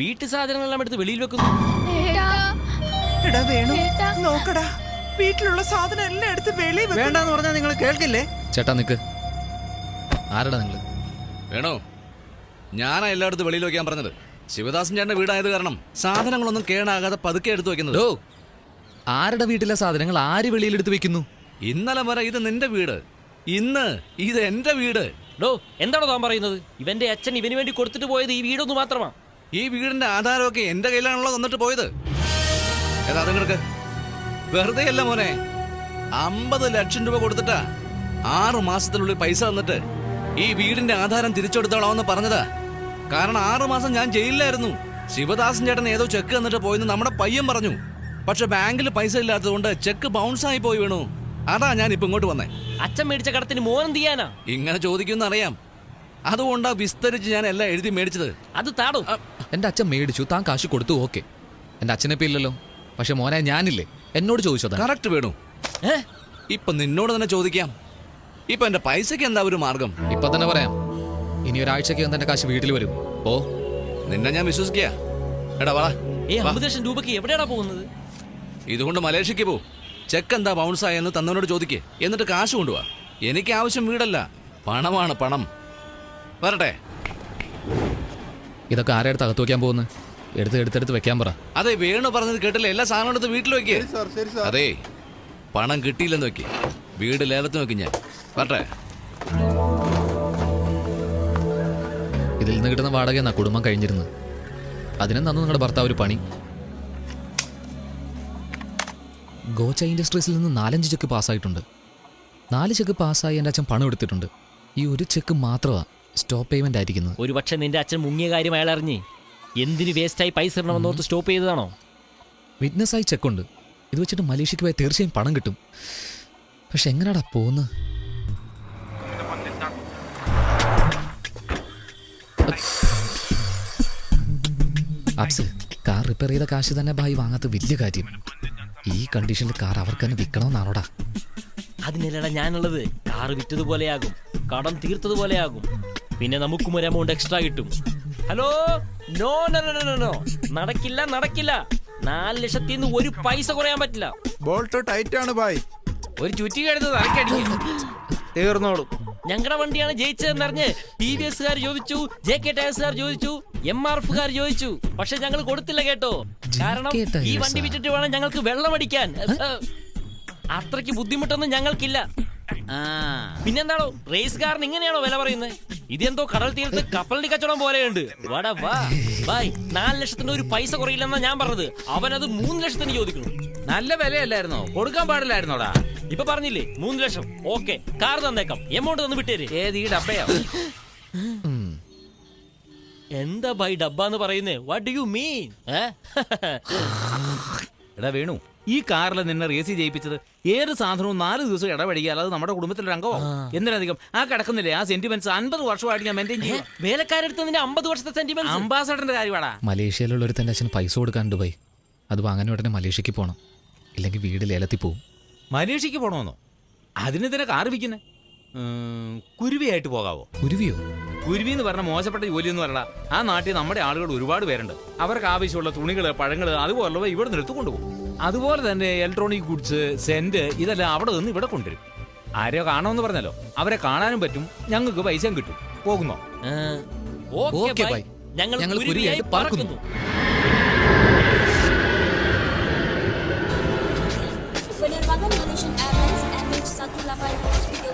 വീട്ടു സാധനങ്ങളെല്ലാം എടുത്ത് വെളിയിൽ വെക്കുന്നു. എടാ വേണു നോക്കടാ. വീട്ടിലുള്ള സാധനം എല്ലാം എടുത്ത് വെളി വേണ്ടെന്ന് പറഞ്ഞാൽ നിങ്ങൾ കേൾക്കില്ലേ? ചേട്ടാ നിക്ക്. ആരടാ നിങ്ങൾ വേണോ ഞാനാ എല്ലായിടത്തും വെളിയിൽ വെക്കാൻ പറഞ്ഞത്. ശിവദാസൻ ചേട്ടന്റെ വീടായത് കാരണം സാധനങ്ങളൊന്നും കേടാകാതെ പതുക്കെ എടുത്തു വെക്കുന്നത്. ഓ ആരുടെ വീട്ടിലെ സാധനങ്ങൾ ആര് വെളിയിലെടുത്ത് വെക്കുന്നു? ഇന്നലെ വരെ ഇത് നിന്റെ വീട്. ഇന്ന് ഇത് എന്റെ വീട്. ഡോ എന്താണോ താൻ പറയുന്നത്? ഇവന്റെ അച്ഛൻ ഇവന് വേണ്ടി കൊടുത്തിട്ട് പോയത് ഈ വീടൊന്നു മാത്രമാ. ഈ വീടിന്റെ ആധാരമൊക്കെ എന്റെ കയ്യിലാണല്ലോ തന്നിട്ട് പോയത്. ഏതാ നിങ്ങൾക്ക് വെറുതെ അല്ല മോനെ. അമ്പത് ലക്ഷം രൂപ കൊടുത്തിട്ടാ ആറു മാസത്തിനുള്ളിൽ പൈസ തന്നിട്ട് ഈ വീടിന്റെ ആധാരം തിരിച്ചെടുത്തോളാമെന്ന് പറഞ്ഞതാ. കാരണം ആറു മാസം ഞാൻ ജയിലിലായിരുന്നു. ശിവദാസൻ ചേട്ടൻ ഏതോ ചെക്ക് തന്നിട്ട് പോയെന്ന് നമ്മുടെ പയ്യൻ പറഞ്ഞു. പക്ഷെ ബാങ്കിൽ പൈസ ഇല്ലാത്തതുകൊണ്ട് ചെക്ക് ബൗൺസ് ആയി പോയി വേണു. അതാ ഞാൻ ഇപ്പൊ ഇങ്ങോട്ട് വന്നേ. അച്ഛൻ മേടിച്ച കടത്തിന് മോനം ചെയ്യാനാ? ഇങ്ങനെ ചോദിക്കുമെന്ന് അറിയാം. അതുകൊണ്ടാ വിസ്തരിച്ച് ഞാൻ എല്ലാം എഴുതി മേടിച്ചത്. അത് താടോ. എന്റെ അച്ഛൻ മേടിച്ചു. താൻ കാശ് കൊടുത്തു ഓക്കെ. എന്റെ അച്ഛനെ ഇപ്പം ഇല്ലല്ലോ. പക്ഷെ മോനെ ഞാനില്ലേ. എന്നോട് ചോദിച്ചതാ കറക്റ്റ് വേണു. ഏ? ഇപ്പൊ നിന്നോട് തന്നെ ചോദിക്കാം. ഇപ്പൊ എന്റെ പൈസക്ക് എന്താ ഒരു മാർഗം? ഇപ്പൊ തന്നെ പറയാം. ഇനി ഒരാഴ്ചക്ക് തന്നെ കാശ് വീട്ടിൽ വരും. ഓ നിന്നെ ഞാൻ വിശ്വസിക്കുക എടാ വാ. ഏ അമ്പത് ലക്ഷം രൂപക്ക് എവിടെയാടാ പോകുന്നത്? ഇതുകൊണ്ട് മലേഷ്യക്ക് പോ. ചെക്ക് എന്താ ബൗൺസ് ആയെന്ന് തന്നവനോട് ചോദിക്കേ. എന്നിട്ട് കാശ് കൊണ്ടുപോവാ എനിക്ക് ആവശ്യം വീടല്ല. പണമാണ് പണം. വരട്ടെ. ഇതൊക്കെ ആരെ അടുത്ത് അകത്ത് വെക്കാൻ പോകുന്നു? എടുത്ത് എടുത്തെടുത്ത് വെക്കാൻ പറ. അതെ വേണു പറഞ്ഞത് കേട്ടില്ല. എല്ലാ സാധനവും എടുത്ത് വീട്ടിൽ വെക്കേ. അതെ പണം കിട്ടിയില്ലെന്ന് വെക്കേ. വീട് ലേലത്തിന് വെക്കും ഞാൻ. വരട്ടെ. ഇതിൽ നിന്ന് കിട്ടുന്ന വാടക എന്നാ കുടുംബം കഴിഞ്ഞിരുന്നു അതിനെ തന്നു നിങ്ങളുടെ ഭർത്താവ് ഒരു പണി. ഗോച്ച ഇൻഡസ്ട്രീസിൽ നിന്ന് നാലഞ്ച് ചെക്ക് പാസ്സായിട്ടുണ്ട്. നാല് ചെക്ക് പാസ്സായി എന്റെ അച്ഛൻ പണം എടുത്തിട്ടുണ്ട്. ഈ ഒരു ചെക്ക് മാത്രമാണ് സ്റ്റോപ്പ് പേയ്മെന്റ് ആയിരിക്കുന്നത് ഒരു പക്ഷെ നിന്റെ അച്ഛൻ മുങ്ങിയ കാര്യം അയാൾ അറിഞ്ഞ്. എന്തിന് വേസ്റ്റായി പൈസ ഇടണമെന്നോർത്ത് സ്റ്റോപ്പ് ചെയ്തതാണോ? വിറ്റ്നസ് ആയി ചെക്കുണ്ട് ഇത് വെച്ചിട്ട് മലേഷ്യക്ക് പോയാൽ തീർച്ചയായും പണം കിട്ടും. പക്ഷെ എങ്ങനെയാടാ പോകുന്നത് അപ്സ് കാർ റിപ്പയർ ചെയ്ത കാശ് തന്നെ ഭായി വാങ്ങാത്ത വലിയ കാര്യം. ഈ കണ്ടീഷനിൽ കാർ അവർക്ക് തന്നെ വിൽക്കണമെന്നാണോടാ? അതിനല്ലടാ ഞാനുള്ളത്. കാർ വിറ്റതുപോലെയാകും. കടം തീർത്തതുപോലെയാകും. പിന്നെ നമുക്കും ഒരു എമൗണ്ട് എക്സ്ട്രാ കിട്ടും. Hello no no no no no നടക്കില്ല നടക്കില്ല. നാല് ലക്ഷത്തിൽ നിന്ന് ഒരു പൈസ കുറയാൻ പറ്റില്ല. ബോൾട്ട് ടൈറ്റ് ആണ് ബായ് ഒരു ചുറ്റി കഴുത്ത് തലക്കടിക്കും തീർന്നോളും. ഞങ്ങളുടെ വണ്ടിയാണ് ജയിച്ചതെന്നറിഞ്ഞ് ടി വി എസ്കാർ ചോദിച്ചു ജെ കെ ടയർസുകാർ ചോദിച്ചു എം ആർ എഫുകാർ ചോദിച്ചു. പക്ഷെ ഞങ്ങൾ കൊടുത്തില്ല കേട്ടോ. കാരണം ഈ വണ്ടി? വിറ്റിട്ട് വേണം ഞങ്ങൾക്ക് വെള്ളം അടിക്കാൻ. അത്രയ്ക്ക് ബുദ്ധിമുട്ടൊന്നും ഞങ്ങൾക്കില്ല. പിന്നെന്താണോ റേസുകാരൻ ഇങ്ങനെയാണോ വില പറയുന്നത്? ഇതെന്തോ കടൽ തീരത്ത് കപ്പലിന്റെ കച്ചവടം പോലെയുണ്ട്. വാടാ വാ. ബൈ നാല് ലക്ഷത്തിന്റെ ഒരു പൈസ കുറയില്ലെന്നാ ഞാൻ പറഞ്ഞത്. അവനത് മൂന്ന് ലക്ഷത്തിന് ചോദിക്കുന്നു. നല്ല വിലയല്ലായിരുന്നോ? കൊടുക്കാൻ പാടില്ലായിരുന്നോടാ. ഇപ്പൊ പറഞ്ഞില്ലേ മൂന്ന് ലക്ഷം. ഓക്കെ കാർ തന്നേക്കാം. എമൗണ്ട് തന്ന് വിട്ടേര്. ഏത് ഈ ഡബയാ എന്താ ബൈ ഡബ്ബ എന്ന് പറയുന്നേ വാട്ട് ഡു യു മീൻ എടാ വേണു. ഈ കാറിൽ നിന്നെ റേസി ചെയ്യിപ്പിച്ചത് ഏത് സാധനവും നാല് ദിവസം ഇടപഴകിയാൽ അത് നമ്മുടെ കുടുംബത്തിലെ അംഗമാവും. എന്തിനധികം? ആ കിടക്കുന്നില്ലേ? ആ സെന്റിമെന്റ്സ് അൻപത് വർഷമായിട്ട് ഞാൻ മെയിന്റെയിൻ ചെയ്യും വേലക്കാരെടുത്ത് നിന്റെ അമ്പത് വർഷത്തെ സെന്റിമെന്റ് അംബാസഡറിന്റെ കാര്യമാടാ. മലേഷ്യയിലുള്ള ഒരു തന്റെ അച്ഛൻ പൈസ കൊടുക്കാണ്ട് പോയി. അത് വാങ്ങാൻ ഉടനെ മലേഷ്യക്ക് പോകണം ഇല്ലെങ്കിൽ വീട് ലേലത്തിൽ പോവും. മലേഷ്യക്ക് പോകണമെന്നോ അതിനെതിരെ കാർ വിൽക്കുന്നേ? കുരുവിയായിട്ട് പോകാവോ? കുരുവിയോ? കുരുവി എന്ന് പറഞ്ഞ മോശപ്പെട്ട ജോലി എന്ന് പറഞ്ഞാൽ ആ നാട്ടിൽ നമ്മുടെ ആളുകൾ ഒരുപാട് പേരുണ്ട്. അവർക്ക് ആവശ്യമുള്ള തുണികൾ പഴങ്ങൾ അതുപോലുള്ളവ ഇവിടെ നിന്ന് എടുത്തു കൊണ്ടുപോകും. അതുപോലെ തന്നെ ഇലക്ട്രോണിക് ഗുഡ്സ് സെന്റ് ഇതെല്ലാം അവിടെ നിന്ന് ഇവിടെ കൊണ്ടുവരും ആരെയോ കാണുമെന്ന് പറഞ്ഞല്ലോ അവരെ കാണാനും പറ്റും ഞങ്ങൾക്ക് പൈസയും കിട്ടും പോകുന്നോ ഓക്കേ, ബൈ. ഞങ്ങൾ ഞങ്ങൾ കുരുവിയായി കുരുവിയായിട്ട് പറക്കുന്നു. പറക്കുന്നു Penerbangan Malaysian Airlines MH182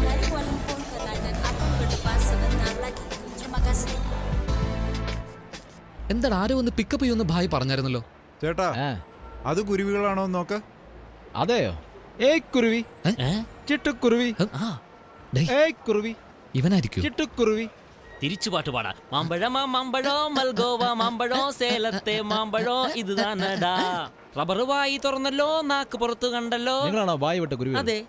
dari Kuala Lumpur ke London akan berlepas sebentar lagi. Terima kasih. എന്താണ് ആരോ ഒന്ന് പിക്കപ്പ് ചെയ്യുമെന്ന് ഭായി പറഞ്ഞായിരുന്നല്ലോ ചേട്ടാ അത് കുരുവികളാണോ നോക്ക്. അതെയോ? ഏയ് കുരുവി. ഏ? ചിട്ടുക്കുരുവി. ഏയ് കുരുവി. ഇവനായിരിക്കും? ചിട്ടുക്കുരുവി. തിരിച്ചു പാട്ട് പാടാ. മാമ്പഴമാ മാമ്പഴോ മൽഗോവ മാമ്പഴോ സേലത്തെ മാമ്പഴോ ഇത് താനടാ റബ്ബർ വായി തുറന്നല്ലോ നാക്ക് പുറത്ത് കണ്ടല്ലോ. നിങ്ങളാണോ വായി വിട്ട കുരുവി അതെ.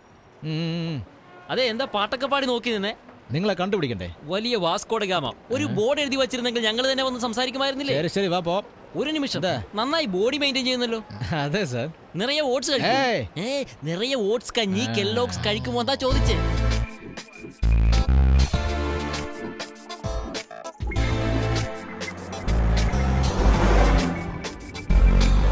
അതെ എന്താ പാട്ടൊക്കെ പാടി നോക്കി നിന്നെ? നിങ്ങളെ കണ്ടുപിടിക്കണ്ടേ? വലിയ വാസ്കോഡ ഗാമ ഒരു ബോർഡ് എഴുതി വെച്ചിരുന്നെങ്കിൽ ഞങ്ങൾ തന്നെ വന്ന് സംസാരിക്കുമായിരുന്നില്ലേ? ശരി ശരി വാ പോ. ഒരു നിമിഷം. നന്നായി ബോഡി മെയിന്റെയിൻ ചെയ്യുന്നല്ലോ. അതെ സർ നിറയെ ഓട്സ് കഴിക്കും. ഏ നിറയെ ഓട്സ് കഞ്ഞി കെല്ലോക്സ് കഴിക്കുമോ എന്താ ചോദിച്ചേ.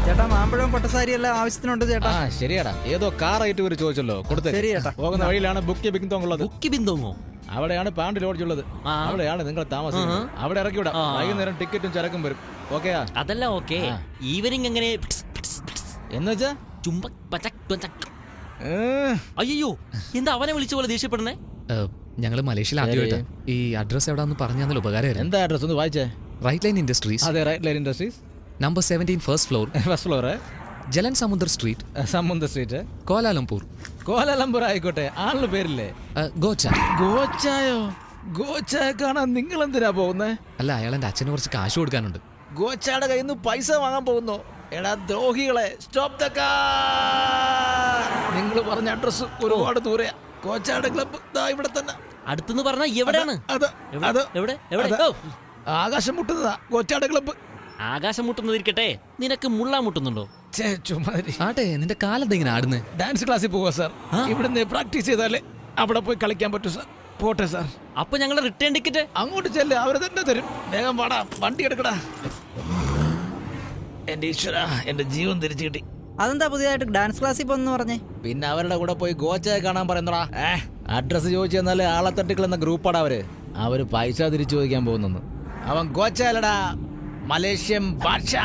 ചേട്ടാ മാമ്പഴം പട്ടസാരി എല്ലാം ആവശ്യത്തിനുണ്ട് ചേട്ടാ. ശരിയാടാ. ഏതോ കാർ ആയിട്ട് ചോദിച്ചല്ലോ. കൊടുത്തേ. ശരി ചേട്ടാ പോകുന്ന വഴിയിലാണ് ബുക്ക് ബിന്ദോങ്ങുള്ളത് ബുക്ക് ബിന്ദോങ്ങോ അവിടെയാണ് പാണ്ട് ലോഡ്ജ് ഉള്ളത്. അവിടെയാണ് നിങ്ങൾ താമസം അവിടെ ഇറക്കി വിടാം. വൈകുന്നേരം ടിക്കറ്റും ചരക്കും വരും. ഓക്കെയാ അതല്ല ഓക്കെ. ഈവനിങ് എങ്ങനെ. എന്ന് വെച്ചാ? ത്വചക്. അയ്യോ എന്താ അവനെ വിളിച്ച പോലെ ദേഷ്യപ്പെടുന്നേ? ഞങ്ങൾ മലേഷ്യയിൽ ആദ്യമായിട്ട്. ഈ അഡ്രസ് എവിടാന്ന് പറഞ്ഞാൽ ഉപകാരം എന്താ അഡ്രസ് ഒന്ന് വായിച്ചേ? റൈറ്റ് ലൈൻ ഇൻഡസ്ട്രീസ് അതെ right line industries number seventeen first floor first floor ജലൻ Samudra street സമുദ്ര സ്ട്രീറ്റ് കോലാലംപൂർ കോലാലംപൂർ ആയിക്കോട്ടെ ആളുടെ പേരില്ലേ? ഗോച്ച. ഗോച്ചായോ? ഗോച്ചായ കാണാൻ നിങ്ങൾ എന്തിനാ പോകുന്നേ? അല്ല അയാൾ എന്റെ അച്ഛനെ കുറച്ച് കാശ് കൊടുക്കാനുണ്ട്. ഗോച്ചയുടെ കയ്യിൽ നിന്ന് പൈസ വാങ്ങാൻ പോകുന്നു. എടാ ദ്രോഹികളെ സ്റ്റോപ്പ് ദ നിങ്ങൾ പറഞ്ഞ അഡ്രസ് ഒരുപാട് ദൂരെയാ. കോച്ചാട് ക്ലബ്ബ് ദാ ഇവിടെ തന്നെ. അടുത്തെന്ന് പറഞ്ഞാ എവിടെയാണ്? അത് എവിടെ? അത് എവിടെ? എവിടെ? അത് ഓ, ആകാശം മുട്ടുന്നതാ കോച്ചാട് ക്ലബ്ബ് ആകാശം മുട്ടുന്നതിരിക്കട്ടെ. നിനക്ക് മുള്ള മുട്ടുന്നുണ്ടോ? ചുമ്മാതിരി. ആട്ടെ നിന്റെ കാലത്ത് ഇങ്ങനെ ആടുന്നേ? ഡാൻസ് ക്ലാസ്സിൽ പോവാ സാർ ഇവിടുന്ന് പ്രാക്ടീസ് ചെയ്താലേ അവിടെ പോയി കളിക്കാൻ പറ്റൂ സാർ പോട്ടെ സാർ അപ്പൊ ഞങ്ങൾ റിട്ടേൺ ടിക്കറ്റ് അങ്ങോട്ട് ചെല്ല് അവർ തന്നെ തരും. വേഗം വാടാ വണ്ടി എടുക്കടാ. എന്റെ ഈശ്വര എന്റെ ജീവൻ തിരിച്ചു കിട്ടി. അതെന്താ പുതിയതായിട്ട് ഡാൻസ് ക്ലാസ്സിൽ പോന്ന് പറഞ്ഞേ? പിന്നെ അവരുടെ കൂടെ പോയി ഗോച്ചയെ കാണാൻ പറയുന്നടാ. അഡ്രസ് ചോദിച്ചു തന്നാലേ ആളെ തട്ടിക്കളെന്ന ഗ്രൂപ്പാടാ അവർ. അവർ പൈസ തിരിച്ചു ചോദിക്കാൻ പോകുന്നു. അവൻ ഗോച്ചയല്ലടാ മലേഷ്യൻ ഭാഷ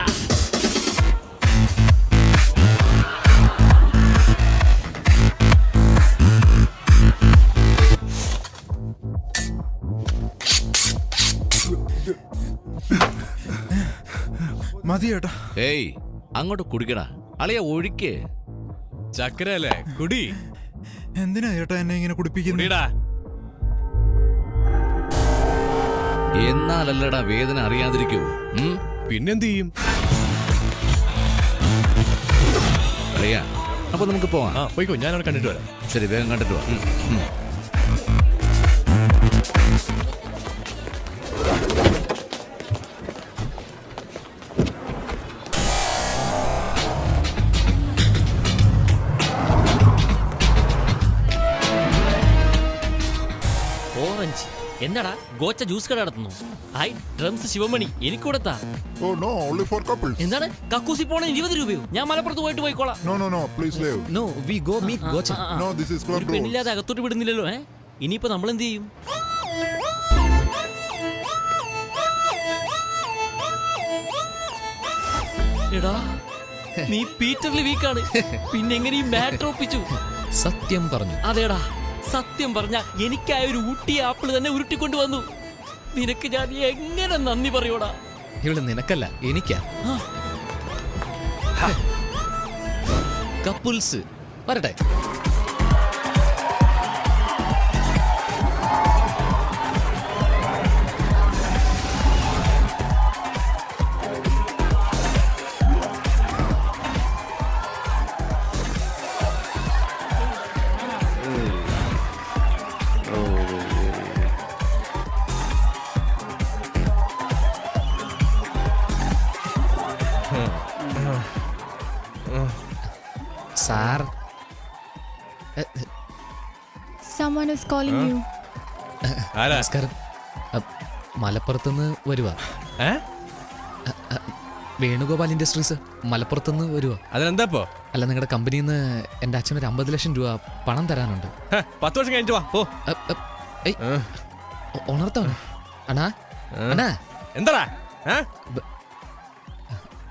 മതി ചേട്ടാ ഏയ് അങ്ങോട്ട് കുടിക്കടാ. അളിയ ഒഴിക്ക്. ചക്കരല്ലേ കുടി. എന്തിനാ ചേട്ടാ എന്നെ ഇങ്ങനെ കുടിപ്പിക്കുന്നത് കുടിടാ. എന്നാലല്ലടാ വേദന അറിയാതിരിക്കൂ? പിന്നെന്ത് ചെയ്യും? അറിയാ അപ്പൊ നമുക്ക് പോവാം. ആ പോയിക്കോ ഞാനവിടെ കണ്ടിട്ട് വരാം. ശരി വേഗം കണ്ടിട്ട് വാ. എന്നടാ ഗോച്ച ജ്യൂസ് കട നടത്തുന്നു. ഐ ഡ്രംസ് ശിവമണി എനിക്ക് കൊടുത്താ Oh no, only for couples. എന്താണ്? കക്കൂസി പോണ ഇരുപത് രൂപയോ? ഞാൻ മലപ്പുറത്ത് പോയിട്ട് പോയിക്കോളാം. No, no, no, please leave. No we go meet gotcha. No this is No, this is ഒരു club rules. പെണ്ണില്ലാതെ അകത്തോട്ട് വിടുന്നില്ലല്ലോ ഏ? ഇനിയിപ്പോ നമ്മൾ എന്ത് ചെയ്യും? എടാ നീ പീറ്ററിൽ വീക്കാണ്. പിന്നെ എങ്ങനെ ഈ ഒപ്പിച്ചു സത്യം പറഞ്ഞു. അതേടാ. സത്യം പറഞ്ഞ എനിക്കായ ഒരു ഊട്ടി ആപ്പിൾ തന്നെ ഉരുട്ടിക്കൊണ്ടു വന്നു നിനക്ക് ഞാൻ എങ്ങനെ നന്ദി പറയൂടാ? ഇവിടെ നിനക്കല്ല എനിക്കാ. കപ്പിൾസ് വരട്ടെ. Someone you. ആരാ? നമസ്കാരം. മലപ്പുറത്തുനിന്ന് വരുവാ. ഏ? വേണുഗോപാൽ ഇൻഡസ്ട്രീസ് മലപ്പുറത്തുനിന്ന് വരുവാ. അതിനെന്താപ്പോ അല്ല നിങ്ങളുടെ കമ്പനിന്ന് നിന്ന് എന്റെ ഒരു അമ്പത് ലക്ഷം രൂപ പണം തരാനുണ്ട്. ഹ, പത്ത് വർഷം കഴിഞ്ഞിട്ട് വാ പോ. അ, അ, ഏയ്, ഒ- ഉണർത്തവന് അണ്ണാ അണ്ണാ. എന്താടാ? ഏ?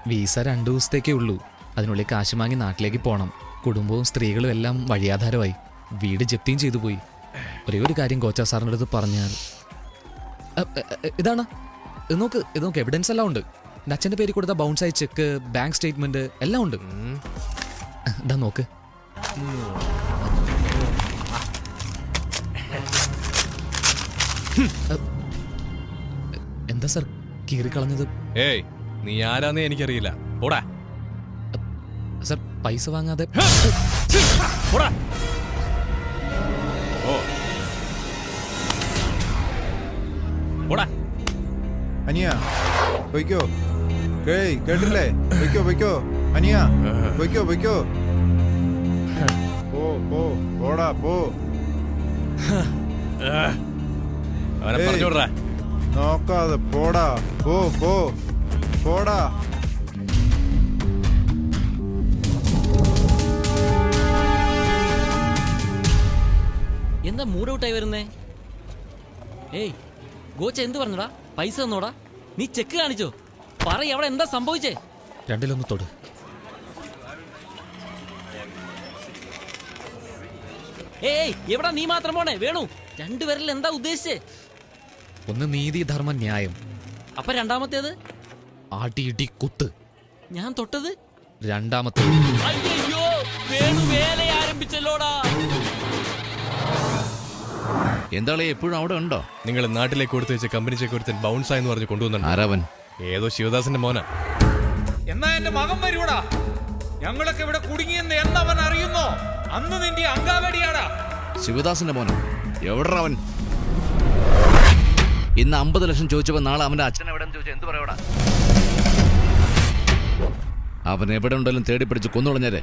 വീസ രണ്ടു ദിവസത്തേക്കേ ഉള്ളൂ. അതിനുള്ളിൽ കാശ് വാങ്ങി നാട്ടിലേക്ക് പോകണം കുടുംബവും സ്ത്രീകളും എല്ലാം വഴിയാധാരമായി. വീട് ജപ്തിയും ചെയ്തു പോയി. ഒരേ ഒരു കാര്യം കോച്ചാ സാറിന്റെ അടുത്ത് പറഞ്ഞാൽ. ഇതാണ്. ഇത് നോക്ക് ഇത് നോക്ക് എവിഡൻസ് എല്ലാം ഉണ്ട്. എന്റെ അച്ഛന്റെ പേര് കൊടുത്ത ബൗൺസ് ആയി ചെക്ക് ബാങ്ക് സ്റ്റേറ്റ്മെന്റ് എല്ലാം ഉണ്ട്. ഇതാ നോക്ക്. എന്താ സാർ കീറിക്കളഞ്ഞത് ഏയ് നീ ആരാന്ന് എനിക്കറിയില്ല. ഓടാ. സാർ പൈസ വാങ്ങാതെ ഓടാ. അനിയ പൊയ്ക്കോ. കേയ് കേട്ടില്ലേ പൊയ്ക്കോ പൊയ്ക്കോ. അനിയ പൊയ്ക്കോ പൊയ്ക്കോ. പോ പോ പോടാ പോ. നോക്കാതെ പോടാ പോ പോ പോടാ. എന്താ മൂഡ് ഔട്ടായി വരുന്നേ? ഏയ് ഗോച്ച എന്ത് പറഞ്ഞടാ? പൈസ തന്നോടാ? നീ ചെക്ക് കാണിച്ചോ. പറ അവിടെ എന്താ സംഭവിച്ചേ? രണ്ടിലൊന്ന് തൊട്. ഏയ് എവിടെ നീ മാത്രം പോണേ? വേണു രണ്ടുപേരിൽ എന്താ ഉദ്ദേശിച്ചേ? ഒന്ന് നീതി ധർമ്മ ന്യായം. അപ്പൊ രണ്ടാമത്തേത്? ആട്ടിയിടി കുത്ത്. ഞാൻ തൊട്ടത്? രണ്ടാമത്തേത്. അയ്യോ വേണു വേല ആരംഭിച്ചല്ലോടാ എന്താളെ എപ്പോഴും അവിടെ ഉണ്ടോ? നിങ്ങൾ നാട്ടിലേക്ക് കൊടുത്തു വെച്ച കമ്പനി ചെക്ക് ഒരുത്തൻ ബൗൺസ് ആയെന്ന് പറഞ്ഞ് കൊണ്ടുവന്നു ആരാവൻ. ഏതോ ശിവദാസിന്റെ മോനാ. എന്നാ എന്റെ മകൻ വരൂടാ. ഞങ്ങളൊക്കെ ഇവിടെ കുടുങ്ങിയെന്ന് എന്നവൻ അറിയുന്നോ? അന്ന് നിന്റെ അങ്കാവടിയാടാ ശിവദാസിന്റെ മോനോ. എവിടാ അവൻ? ഇന്ന് അമ്പത് ലക്ഷം ചോദിച്ചപ്പോ നാളെ അവന്റെ അച്ഛൻ എവിടെ ചോദിച്ചാൽ എന്ത് പറയടാ അവൻ എവിടെ ഉണ്ടെങ്കിലും തേടി പിടിച്ച് കൊന്നുകളഞ്ഞേരെ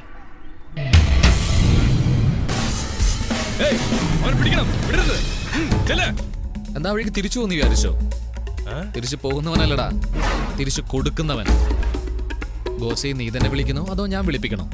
അവനെ പിടിക്കണം. വിടരുത്. എന്താ വഴിക്ക് തിരിച്ചു പോന്ന് വിചാരിച്ചോ? തിരിച്ചു പോകുന്നവനല്ലടാ. തിരിച്ചു കൊടുക്കുന്നവൻ. ബോസെ നീ തന്നെ വിളിക്കണോ? അതോ ഞാൻ വിളിപ്പിക്കണോ?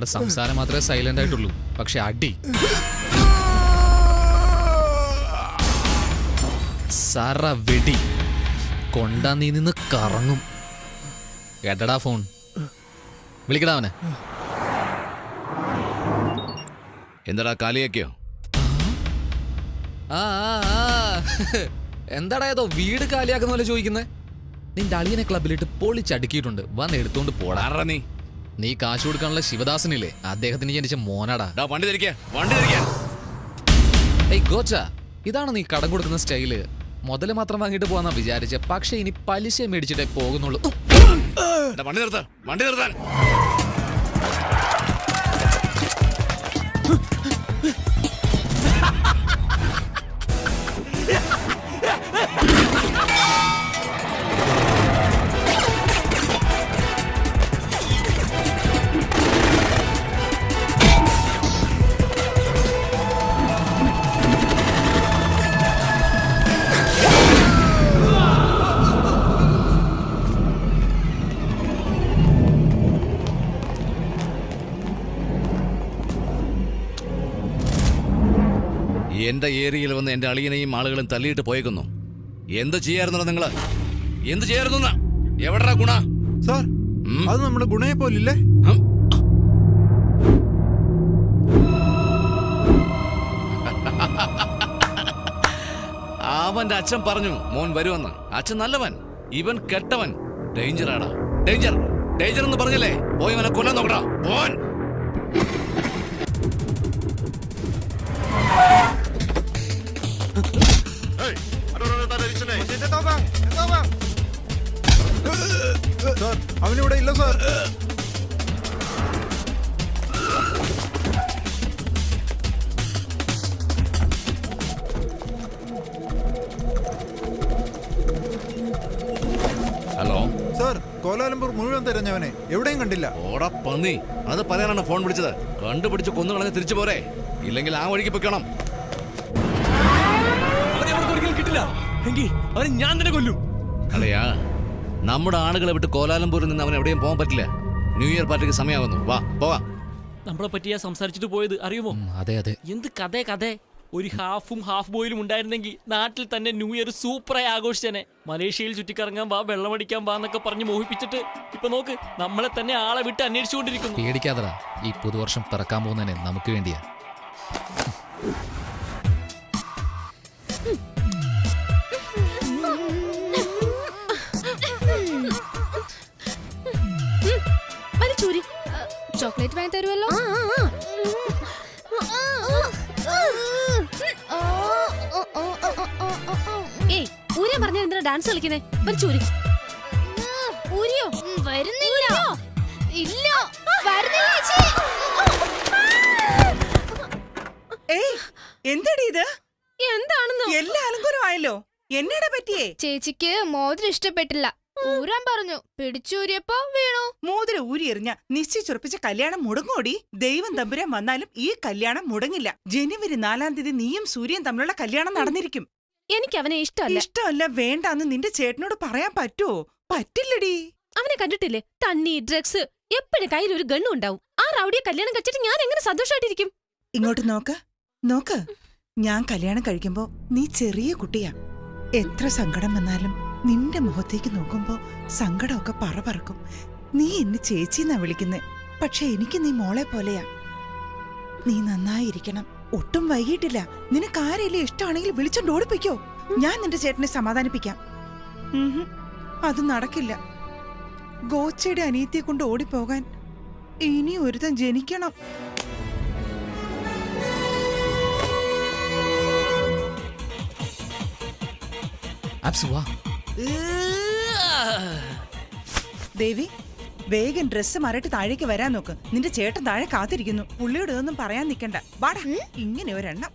നമ്മുടെ സംസാരം മാത്രമേ സൈലന്റ് ആയിട്ടുള്ളൂ. പക്ഷെ അടി. സറ വെടി കൊണ്ടാ നീ നിന്ന് കറങ്ങും. എടടാ ഫോൺ. വിളിക്കടാ അവനെ. എന്താടാ കാലിയാക്കിയോ? ആ ആ, ആ. എന്താടാ ഏതോ വീട് കാലിയാക്കുന്ന പോലെ ചോദിക്കുന്നേ? നിന്റെ അളിയനെ ക്ലബിലിട്ട് പൊളിച്ചടുക്കിയിട്ടുണ്ട്. വന്ന് എടുത്തോണ്ട് പോടാ. ആരാ നീ. നീ കാശ് കൊടുക്കാനുള്ള ശിവദാസനില്ലേ? അദ്ദേഹത്തിന് ജനിച്ച മോനാടാ. വണ്ടി തിരിക്കുക വണ്ടി തിരിക്കുക ഏയ് ഗോച്ച ഇതാണ് നീ കടം കൊടുക്കുന്ന സ്റ്റൈൽ. മുതൽ മാത്രം വാങ്ങിട്ട് പോവാന്നാ വിചാരിച്ച. പക്ഷെ ഇനി പലിശ മേടിച്ചിട്ടേ പോകുന്നുള്ളൂ. വണ്ടി നിർത്താൻ വണ്ടി നിർത്താൻ. എന്റെ ഏരിയയിൽ വന്ന് എന്റെ അളിയനെയും ആളുകളും തല്ലിയിട്ട് പോയേക്കുന്നു. എന്ത് ചെയ്യാറുണ്ടോ നിങ്ങൾ? എന്ത് ചെയ്യാറുന്ന എവിടാ ഗുണ? സാർ? അത് നമ്മുടെ ഗുണയെ പോലില്ലേ? അവന്റെ അച്ഛൻ പറഞ്ഞു മോൻ വരുമെന്ന്. അച്ഛൻ നല്ലവൻ ഇവൻ കെട്ടവൻ. ഡേഞ്ചറാടാ ഡേഞ്ചർ ഡേഞ്ചർ എന്ന് പറഞ്ഞല്ലേ? പോയി അവനെ കൊല്ലാൻ നോക്കടാ. പോൻ സാർ അവനിവിടെ ഇല്ല സാർ. ഹലോ. സാർ കോലാലംപൂർ മുഴുവൻ തിരഞ്ഞവനെ. എവിടെയും കണ്ടില്ല. ഓടാ പന്നി. അത് പറയാനാണ് ഫോൺ വിളിച്ചത്. കണ്ടുപിടിച്ച് കൊന്നു കളഞ്ഞ് തിരിച്ചു പോരെ. ഇല്ലെങ്കിൽ ആ വഴിക്ക് പൊയ്ക്കണം. അവനെ അവർക്ക് ഒരിക്കലും കിട്ടില്ല. എങ്കിൽ അവനെ ഞാൻ തന്നെ കൊല്ലും. അല്ലയാ നമ്മുടെ ആളുകളെ വിട്ട് കോലാലംപൂരിൽ നിന്ന് അവൻ എവിടെയും പോകാൻ പറ്റില്ല. ന്യൂ ഇയർ പാർട്ടിക്ക് സമയമാകുന്നു. വാ പോവാ നമ്മളെ പറ്റിയാ സംസാരിച്ചിട്ട് പോയത് അറിയുമോ? അതെ അതെ. എന്ത് കഥ കഥ? ഒരു ഹാഫും ഹാഫ് ബോയിലും ഉണ്ടായിരുന്നെങ്കിൽ നാട്ടിൽ തന്നെ ന്യൂ ഇയർ സൂപ്പറായി ആഘോഷിച്ചനെ. മലേഷ്യയിൽ ചുറ്റിക്കറങ്ങാൻ വാ വെള്ളമടിക്കാൻ വാ എന്നൊക്കെ പറഞ്ഞ് മോഹിപ്പിച്ചിട്ട് ഇപ്പൊ നോക്ക് നമ്മളെ തന്നെ ആളെ വിട്ട് അന്വേഷിച്ചുകൊണ്ടിരിക്കുന്നു. പേടിക്കാതടാ. ഈ പുതുവർഷം പിറക്കാൻ പോകുന്നതിനെ നമുക്ക് വേണ്ടിയാ. ചോക്ലേറ്റ് വാങ്ങി തരുമല്ലോ ഏയ് ഊരിയ പറഞ്ഞ എന്തിനാ ഡാൻസ് കളിക്കുന്നേ? വലിച്ചൂരി ഊരിയോ വരുന്നില്ല. ഇല്ല. വരുന്നില്ല ചേച്ചി. ഏയ് എന്തടി ഇത്? എന്താണെന്നോ? എല്ലാ അലങ്കുരമായല്ലോ എന്നടാ പറ്റിയേ? ചേച്ചിക്ക് മോതിരം ഇഷ്ടപ്പെട്ടില്ല. ഊരാൻ പറഞ്ഞു. പിടിച്ചൂരിയപ്പോ വീണു. മോതിര ഊരി എറിഞ്ഞ നിശ്ചയിച്ചുറപ്പിച്ച കല്യാണം മുടങ്ങോടി. ദൈവം തമ്പുരാൻ വന്നാലും ഈ കല്യാണം മുടങ്ങില്ല. ജനുവരി നാലാം തീയതി നീയും സൂര്യൻ തമ്മിലുള്ള കല്യാണം നടന്നിരിക്കും. എനിക്ക് അവനെ ഇഷ്ടമല്ല. ഇഷ്ടമല്ല വേണ്ടാന്ന് നിന്റെ ചേട്ടനോട് പറയാൻ പറ്റുമോ പറ്റില്ലടി. അവനെ കണ്ടിട്ടില്ലേ? തണ്ണി ഡ്രഗ്സ് എപ്പോഴും കയ്യിൽ ഒരു ഗണ്ണും ഉണ്ടാവും. ആ റൗഡിയെ കല്യാണം കഴിച്ചിട്ട് ഞാൻ എങ്ങനെ സന്തോഷമായിട്ടിരിക്കും ഇങ്ങോട്ട് നോക്ക്. നോക്ക്. ഞാൻ കല്യാണം കഴിക്കുമ്പോ നീ ചെറിയ കുട്ടിയാ. എത്ര സങ്കടം വന്നാലും നിന്റെ മുഖത്തേക്ക് നോക്കുമ്പോ സങ്കടമൊക്കെ പറ പറക്കും നീ എന്നെ ചേച്ചിന്നാ വിളിക്കുന്നേ. പക്ഷെ എനിക്ക് നീ മോളെ പോലെയാ. നീ നന്നായിരിക്കണം. ഒട്ടും വൈകിട്ടില്ല. നിനക്ക് ആരെയല്ലേ ഇഷ്ടമാണെങ്കിൽ വിളിച്ചോണ്ട് ഓടിപ്പിക്കോ. ഞാൻ നിന്റെ ചേട്ടനെ സമാധാനിപ്പിക്കാം. അത് നടക്കില്ല. ഗോച്ചയുടെ അനിയത്തിയെ കൊണ്ട് ഓടിപ്പോകാൻ ഇനി ഒരുത്തൻ ജനിക്കണം. അപ്സുവാ ദേവി വേഗം ഡ്രസ്സ് മാറിയിട്ട് താഴേക്ക് വരാൻ നോക്ക്. നിന്റെ ചേട്ടൻ താഴെ കാത്തിരിക്കുന്നു. പുള്ളിയോട് ഇതൊന്നും പറയാൻ നിൽക്കണ്ട വാടാ ഇങ്ങനെ ഒരെണ്ണം.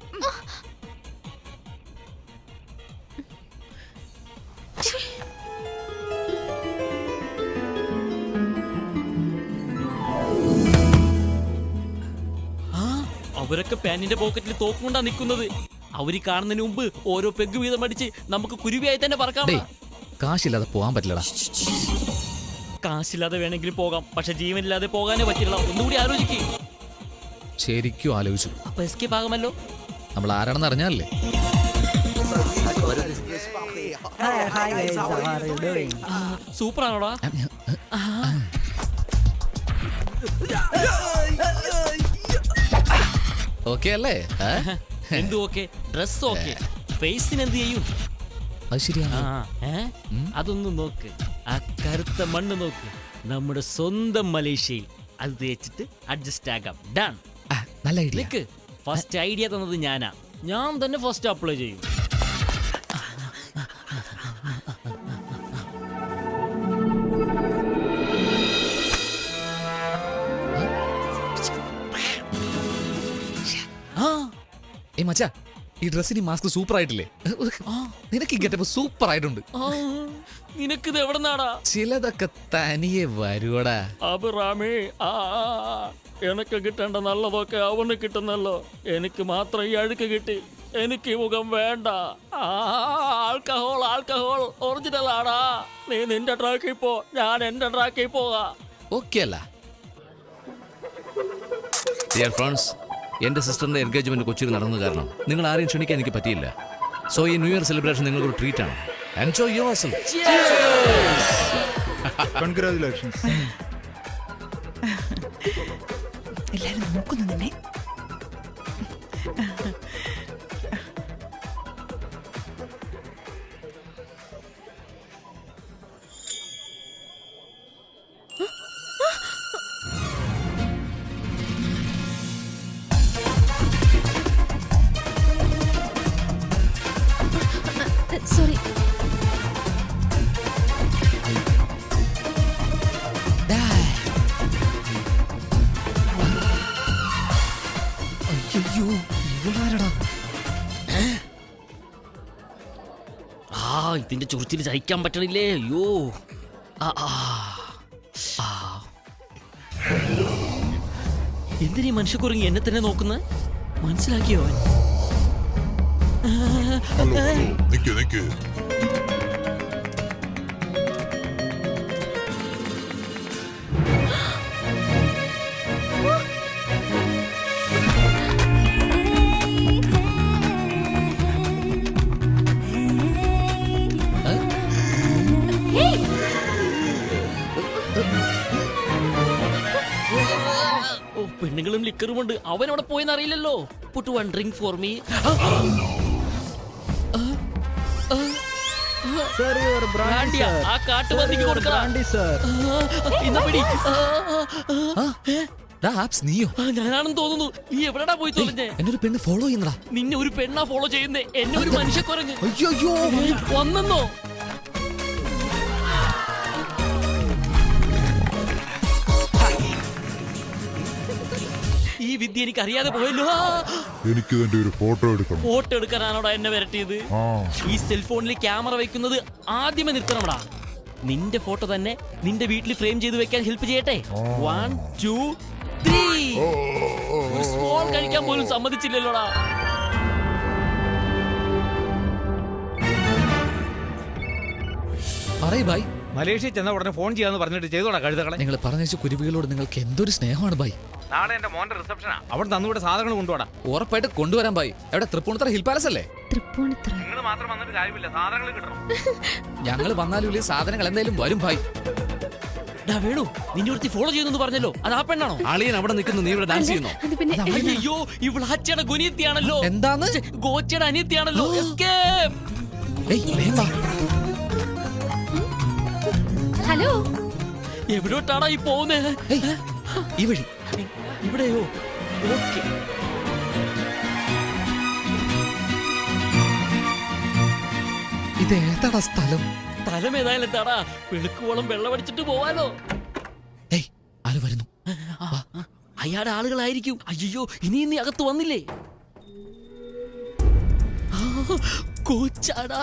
അവരൊക്കെ പാനിന്റെ പോക്കറ്റിൽ തോക്കുകൊണ്ടാ നിൽക്കുന്നത്. അവർ കാണുന്നതിന് മുമ്പ് ഓരോ പെഗ് വീതം അടിച്ച് നമുക്ക് കുരുവിയായി തന്നെ പറക്കാം. കാശില്ലാതെ പോകാൻ പറ്റില്ലടാ. കാശില്ലാതെ വേണമെങ്കിലും പോകാം. പക്ഷെ ജീവനില്ലാതെ പോകാനേ പറ്റില്ല ഒന്നുകൂടി ആലോചിക്കേ. ശരിക്കും ആലോചിച്ചു. അപ്പൊ എസ്കേപ്പ് ആകുമല്ലോ. നമ്മൾ ആരാണെന്ന് അറിഞ്ഞാലേ സൂപ്പർ ആണോടാ ഓക്കെ അല്ലേ എന്തു ഓക്കെ ഡ്രസ് ഓക്കെ ഫേസിന് എന്ത് ചെയ്യും? അത് ശരിയാണ്. ആ ഏ? അതൊന്ന് നോക്ക്. ആ കറുത്ത മണ്ണ് നോക്ക്. നമ്മുടെ സ്വന്തം മലേഷ്യയിൽ അത് തേച്ചിട്ട് അഡ്ജസ്റ്റ് ആകാം. ഡൺ ആ, നല്ല ഐഡിയ നിക്ക്. ഫസ്റ്റ് ഐഡിയ തന്നത് ഞാനാ. ഞാൻ തന്നെ ഫസ്റ്റ് അപ്ലൈ ചെയ്യും. ഏ മച്ചാ ഈ ഡ്രസ്സിന് മാസ്ക് സൂപ്പർ ആയിട്ടില്ലേ? നിനക്ക് ഈ ഗെറ്റപ്പ് സൂപ്പർ ആയിട്ടുണ്ട്. നിനക്ക് നിനക്കിത് എവിടെ നാടാ ചിലതൊക്കെ തനിയെ വരുവടാ. അബിറാമേ ആ. എനക്ക് കിട്ടേണ്ട നല്ലതൊക്കെ അവന് കിട്ടുന്നല്ലോ. എനിക്ക് മാത്രം ഈ അഴുക്ക് കിട്ടി. എനിക്ക് ഈ മുഖം വേണ്ട. ആൾക്കഹോൾ ആൾക്കഹോൾ ഒറിജിനൽ ആടാ. നീ നിന്റെ ട്രാക്കിൽ പോ. ഞാൻ എന്റെ ട്രാക്കിൽ പോവാ ഓക്കെ അല്ല. ഡിയർ ഫ്രണ്ട്സ് എന്റെ സിസ്റ്ററിന്റെ എൻഗേജ്മെന്റ് കൊച്ചിയിൽ നടന്നത് കാരണം നിങ്ങൾ ആരെയും ക്ഷണിക്കാൻ എനിക്ക് പറ്റിയില്ല. സോ ഈ ന്യൂ ഇയർ സെലിബ്രേഷൻ നിങ്ങൾക്കൊരു ട്രീറ്റ് ആണ്. എൻജോയ് യുവർ സെൽഫ് എല്ലാവരും എല്ലാരും നോക്കുന്നു നിന്നെ. ഇതിന്റെ ചുരുത്തിൽ സഹിക്കാൻ പറ്റണില്ലേ? അയ്യോ. ആ, ആ. കുറങ്ങി എന്തിനീ മനുഷ്യക്കുറങ്ങി എന്നെ തന്നെ നോക്കുന്ന? മനസ്സിലാക്കിയോ അവൻ? നിക്ക് നിക്ക്. ഉണ്ട് അവൻ അവിടെ പോയെന്ന് അറിയില്ലല്ലോ put one drink for me ആ കാട്ടുപന്നിക്ക് കൊടുക്കണം നീയോ? ഞാനാണെന്ന് തോന്നുന്നു. നീ എവിടെടാ പോയി തോന്നുന്നേ എന്നെ ഒരു പെണ്ണ് ഫോളോ ചെയ്യുന്നടാ. നിന്നെ ഒരു പെണ്ണാ ഫോളോ ചെയ്യുന്നേ. എന്നെ ഒരു മനുഷ്യ കുറഞ്ഞ് അയ്യോ വന്നെന്നോ? വിദ്യ എനിക്ക് അറിയാതെ പോയല്ലോ എനിക്ക് ഇതിന്റെ ഒരു ഫോട്ടോ എടുക്കണം. ഫോട്ടോ എടുക്കാനാണോടാ എന്നെ വരട്ടിയത്? ആ. ഈ സെൽഫോണിൽ ക്യാമറ വെക്കുന്നത് ആദ്യമേ നിർത്തണമടാ നിന്റെ ഫോട്ടോ തന്നെ നിന്റെ വീട്ടിൽ ഫ്രെയിം ചെയ്ത് വെക്കാൻ ഹെൽപ്പ് ചെയ്യട്ടെ? വൺ ടു ത്രീ സ്മോൾ കഴിക്കാൻ പോലും സമ്മതിച്ചില്ലല്ലോടാ. പറയ് ബായ് മലേഷ്യ ചെന്ന ഉടനെ ഫോൺ ചെയ്യാന്ന് പറഞ്ഞിട്ട് ചെയ്തോടാ കഴുതകളെ. നിങ്ങൾ പറഞ്ഞ കുരുവികളോട് നിങ്ങൾക്ക് എന്തൊരു സ്നേഹമാണ് ബൈ നാളെ എന്റെ മോന്റെ റിസപ്ഷനാ അവിടെ തന്നുകൂടെ സാധനങ്ങൾ കൊണ്ടുപോടാ. ഉറപ്പായിട്ട് കൊണ്ടുവരാൻ ബൈ എവിടെ? തൃപ്പൂണിത്തറ ഹിൽ പാലസ് അല്ലേ? തൃപ്പൂണിത്തുറ. നിങ്ങൾ മാത്രം വന്നിട്ട് കാര്യമില്ല. സാധനങ്ങൾ കിട്ടണം. ഞങ്ങൾ വന്നാലും ഇല്ലേ സാധനങ്ങൾ എന്തായാലും വരും ബൈ ഡാ വേണു നിന്നെ ഒരുത്തി ഫോളോ ചെയ്യുന്നു പറഞ്ഞല്ലോ. അത് ആ പെണ്ണാണോ? അളിയൻ അവിടെ നിൽക്കുന്നു. നീ ഇവിടെ ഡാൻസ് ചെയ്യുന്നു? അത് പിന്നെ അയ്യോ ഇവളാച്ചയുടെ ഗുനിയത്തിയാണല്ലോ. എന്താന്ന്? ഛെ, ഗോച്ചയുടെ അനിയത്തിയാണല്ലോ. Escape! ഏയ് വേഗം വാ. ഹലോ. എവിടോട്ടാണ് ഈ പോകുന്നേ? ഈ വഴി. ഇവിടെയോ? ഓക്കെ. ഇത് ഏതാടാ സ്ഥലം? സ്ഥലം ഏതായാലും എന്താടാ വെളുക്കുവോളം വെള്ളമടിച്ചിട്ട് പോവാലോ. ഏയ് ആര് വരുന്നു. അയാളുടെ ആളുകളായിരിക്കും. അയ്യോ ഇനി നീ അകത്ത് വന്നില്ലേ? ആ, ഗോച്ചാടാ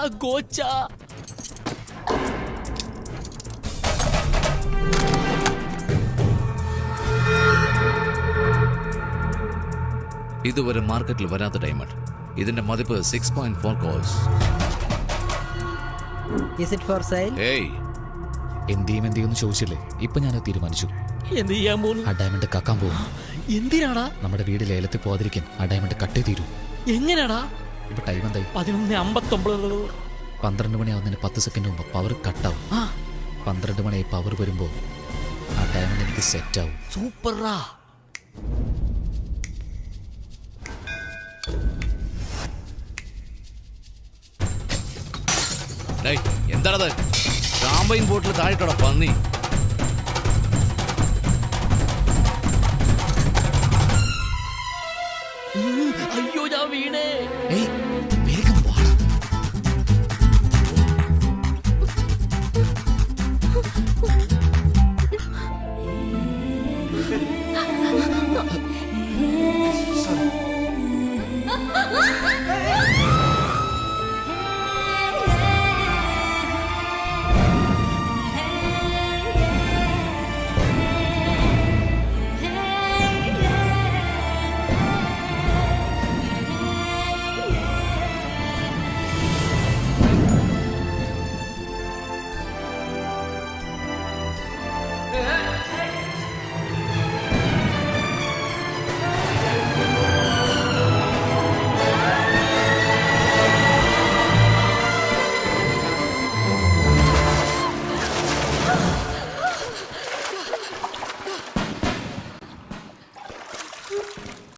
ഇതുവരെ മാർക്കറ്റിൽ വരാത്ത ഡയമണ്ട്. ഇതിന്റെ മതിപ്പ് സിക്സ് പോയിന്റ് ഫോർ കോഴ്സ് ഏയ്. എന്ത് ചെയ്യും എന്ത് ചെയ്യുമെന്ന് ചോദിച്ചില്ലേ? ഇപ്പൊ ഞാൻ തീരുമാനിച്ചു. എന്ത് ചെയ്യാൻ പോകുന്നു? ആ ഡയമണ്ട് കക്കാൻ പോകും എന്തിനാടാ? നമ്മുടെ വീട് ലേലത്തിൽ പോകാതിരിക്കാൻ ആ ഡയമണ്ട് കട്ടേ തീരൂ. എങ്ങനെയാടാ? ഇപ്പൊ ടൈം എന്തായി? പതിനൊന്ന് അമ്പത്തൊമ്പത്. പന്ത്രണ്ട് മണിയാവുന്നതിന് പത്ത് സെക്കൻഡ് മുമ്പ് പവർ കട്ടാവും ആ. പന്ത്രണ്ട് മണി പവർ വരുമ്പോൾ ആ ടൈമിൽ എനിക്ക് സെറ്റ് ആവും. സൂപ്പറാ എന്താണത്? ഷാമ്പയിൻ ബോട്ടിൽ താഴെട്ടോടാ പന്നി. അയ്യോ ഞാൻ വീണേ. さ あ